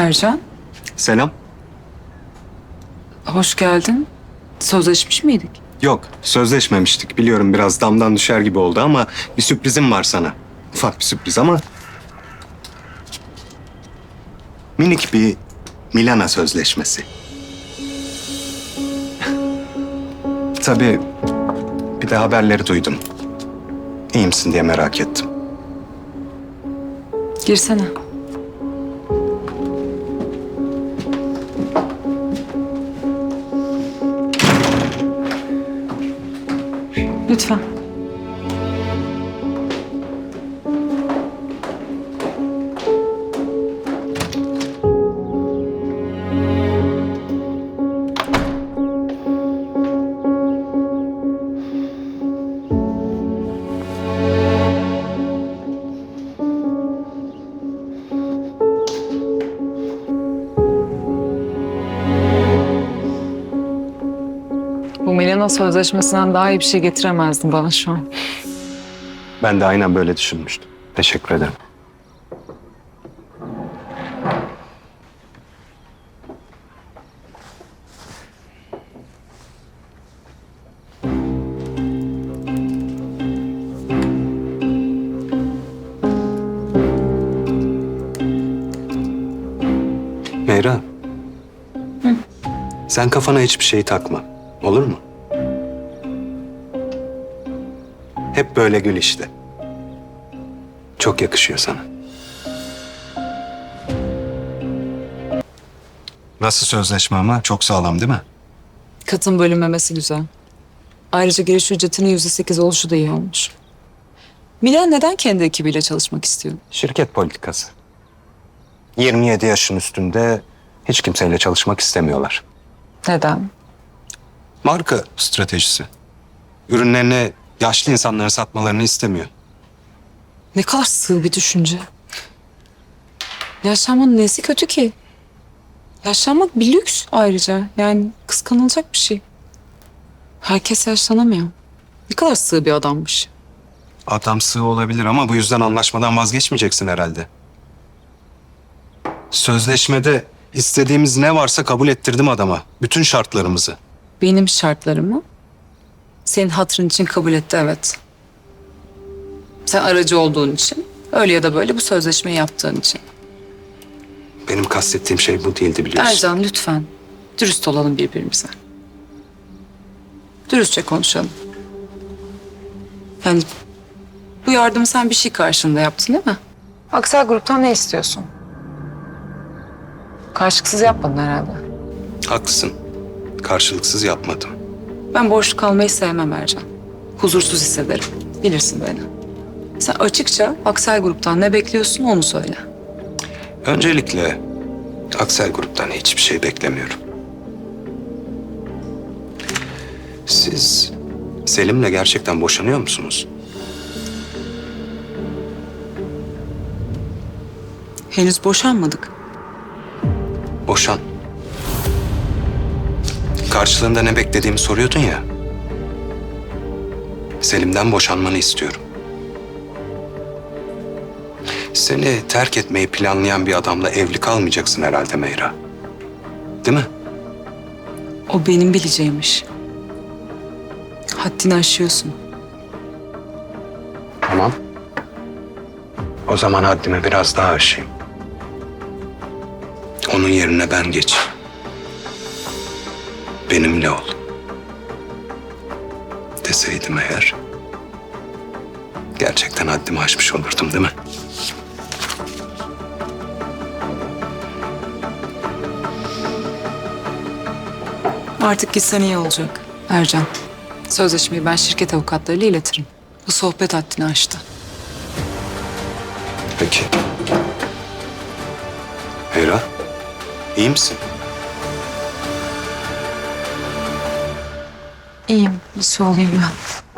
Ercan, Selam. hoş geldin. Sözleşmiş miydik? Yok, sözleşmemiştik. Biliyorum biraz damdan düşer gibi oldu ama bir sürprizim var sana. Ufak bir sürpriz ama... Minik bir Milana sözleşmesi. Tabii bir de haberleri duydum. İyi misin diye merak ettim. Girsene. Lütfen. Milena sözleşmesinden daha iyi bir şey getiremezdin bana şu an. Ben de aynen böyle düşünmüştüm. Teşekkür ederim. Meyra. Sen kafana hiçbir şey takma. Olur mu? Hep böyle gül işte. Çok yakışıyor sana. Nasıl sözleşme ama? Çok sağlam değil mi? Katın bölünmemesi güzel. Ayrıca giriş ücretinin yüzde sekiz oluşu da iyi olmuş. Milan neden kendi ekibiyle çalışmak istiyor? Şirket politikası. 27 yaşın üstünde hiç kimseyle çalışmak istemiyorlar. Neden? Marka stratejisi. Ürünlerini yaşlı insanlara satmalarını istemiyor. Ne kadar sığ bir düşünce. Yaşlanmanın nesi kötü ki? Yaşlanmak bir lüks ayrıca. Yani kıskanılacak bir şey. Herkes yaşlanamıyor. Ne kadar sığ bir adammış. Adam sığ olabilir ama bu yüzden anlaşmadan vazgeçmeyeceksin herhalde. Sözleşmede istediğimiz ne varsa kabul ettirdim adama. Bütün şartlarımızı. Benim şartlarımı senin hatırın için kabul etti evet. Sen aracı olduğun için, öyle ya da böyle bu sözleşmeyi yaptığın için. Benim kastettiğim şey bu değildi biliyorsun. Ercan lütfen dürüst olalım birbirimize. Dürüstçe konuşalım. Yani bu yardımı sen bir şey karşılığında yaptın değil mi? Aksel gruptan ne istiyorsun? Karşılıksız yapmadın herhalde. Haklısın. Karşılıksız yapmadım. Ben borçlu kalmayı sevmem Ercan. Huzursuz hissederim. Bilirsin beni. Sen açıkça Aksel gruptan ne bekliyorsun onu söyle. Öncelikle Aksel Grup'tan hiçbir şey beklemiyorum. Siz Selim'le gerçekten boşanıyor musunuz? Henüz boşanmadık. Boşan. Karşılığında ne beklediğimi soruyordun ya. Selim'den boşanmanı istiyorum. Seni terk etmeyi planlayan bir adamla evli kalmayacaksın herhalde Meyra. Değil mi? O benim bileceğimiş. Haddini aşıyorsun. Tamam. O zaman haddimi biraz daha aşayım. Onun yerine ben geç. Benimle ol. Deseydim eğer... Gerçekten haddimi aşmış olurdum değil mi? Artık gitsen iyi olacak. Ercan, sözleşmeyi ben şirket avukatlarıyla iletirim. Bu sohbet haddini aştı. Peki. Hera, iyi misin? İyiyim. Nasıl olayım ben?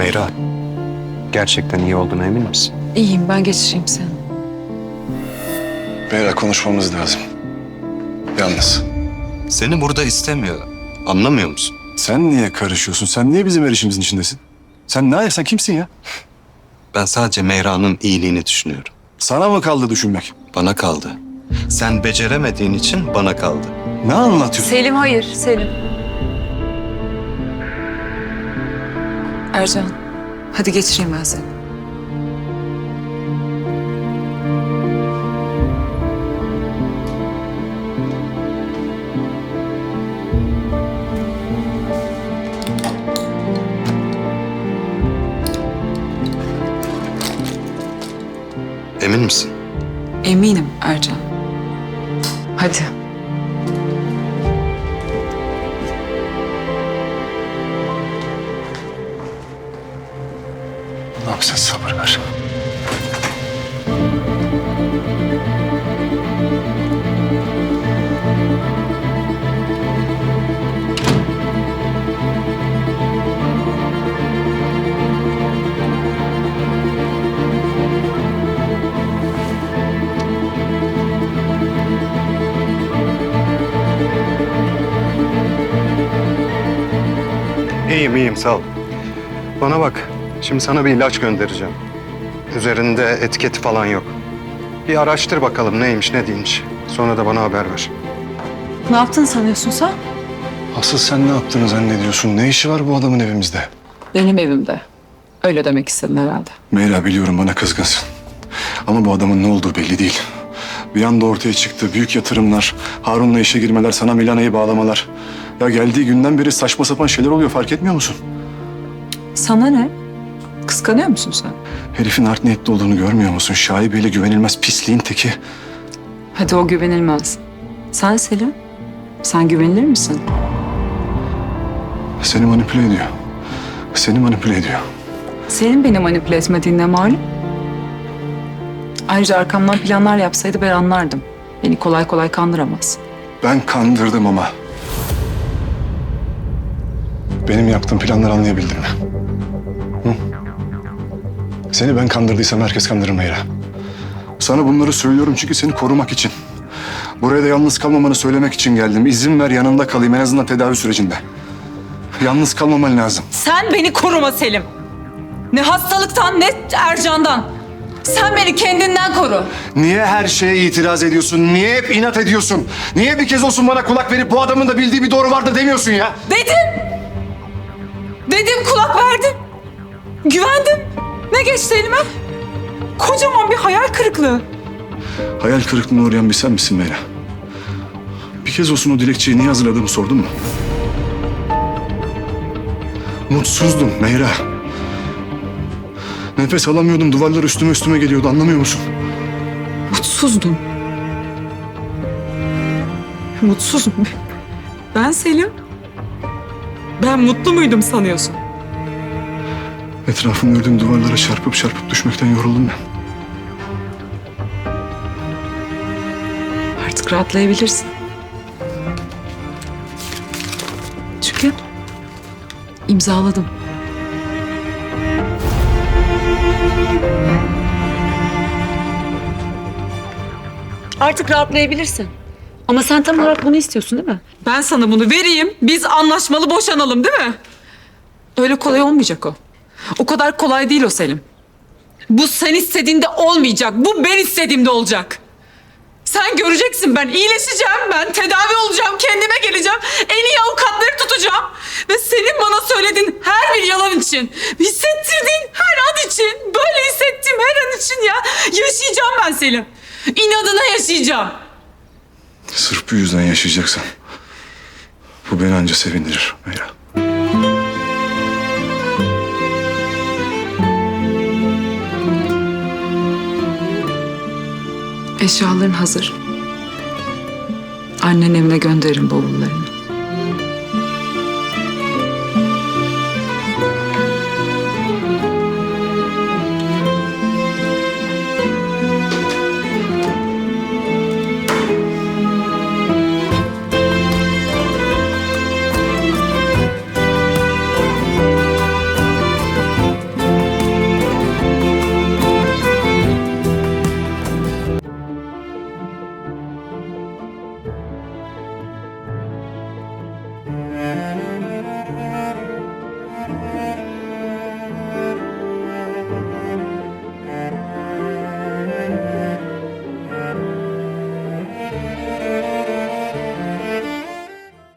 Meyra, gerçekten iyi olduğuna emin misin? İyiyim ben geçireyim seni. Meyra konuşmamız lazım. Yalnız. Seni burada istemiyor. Anlamıyor musun? Sen niye karışıyorsun? Sen niye bizim her işimizin içindesin? Sen ne sen kimsin ya? Ben sadece Meyra'nın iyiliğini düşünüyorum. Sana mı kaldı düşünmek? Bana kaldı. Sen beceremediğin için bana kaldı. Ne anlatıyorsun? Selim hayır Selim. Ercan hadi geçireyim ben seni. Emin misin? Eminim Ercan. Hadi. Allah'ım sabır ver. İyiyim iyiyim sağ ol. Bana bak. Şimdi sana bir ilaç göndereceğim. Üzerinde etiketi falan yok. Bir araştır bakalım neymiş ne değilmiş. Sonra da bana haber ver. Ne yaptın sanıyorsun sen? Asıl sen ne yaptığını zannediyorsun? Ne işi var bu adamın evimizde? Benim evimde. Öyle demek istedin herhalde. Meyra biliyorum bana kızgınsın. Ama bu adamın ne olduğu belli değil. Bir anda ortaya çıktı. Büyük yatırımlar, Harun'la işe girmeler, sana Milana'yı bağlamalar. Ya geldiği günden beri saçma sapan şeyler oluyor fark etmiyor musun? Sana ne? Kıskanıyor musun sen? Herifin art niyetli olduğunu görmüyor musun? Şaibeyle güvenilmez pisliğin teki. Hadi o güvenilmez. Sen Selim, sen güvenilir misin? Seni manipüle ediyor. Seni manipüle ediyor. Senin beni manipüle etmediğine malum. Ayrıca arkamdan planlar yapsaydı ben anlardım. Beni kolay kolay kandıramaz. Ben kandırdım ama. Benim yaptığım planları anlayabildin mi? Seni ben kandırdıysam herkes kandırır Meyra. Sana bunları söylüyorum çünkü seni korumak için. Buraya da yalnız kalmamanı söylemek için geldim. İzin ver yanında kalayım en azından tedavi sürecinde. Yalnız kalmaman lazım. Sen beni koruma Selim. Ne hastalıktan ne Ercan'dan. Sen beni kendinden koru. Niye her şeye itiraz ediyorsun? Niye hep inat ediyorsun? Niye bir kez olsun bana kulak verip bu adamın da bildiği bir doğru vardır demiyorsun ya? Dedim. Dedim kulak verdim. Güvendim. Ne geçti elime? Kocaman bir hayal kırıklığı. Hayal kırıklığına uğrayan bir sen misin Meyra? Bir kez olsun o dilekçeyi niye hazırladığımı sordun mu? Mutsuzdum Meyra. Nefes alamıyordum, duvarlar üstüme üstüme geliyordu anlamıyor musun? Mutsuzdum. Mutsuzum. Ben Selim. Ben mutlu muydum sanıyorsun? Etrafımı gördüğüm duvarlara çarpıp çarpıp düşmekten yoruldum ben. Artık rahatlayabilirsin. Çünkü imzaladım. Artık rahatlayabilirsin. Ama sen tam olarak bunu istiyorsun değil mi? Ben sana bunu vereyim, biz anlaşmalı boşanalım değil mi? Öyle kolay olmayacak o. O kadar kolay değil o Selim. Bu sen istediğinde olmayacak, bu ben istediğimde olacak. Sen göreceksin ben iyileşeceğim, ben tedavi olacağım, kendime geleceğim. En iyi avukatları tutacağım. Ve senin bana söylediğin her bir yalan için, hissettirdiğin her an için, böyle hissettiğim her an için ya yaşayacağım ben Selim. İnadına yaşayacağım. Sırf bu yüzden yaşayacaksan bu beni anca sevindirir Meyra. Eşyaların hazır. Annen evine gönderirim bavullarını.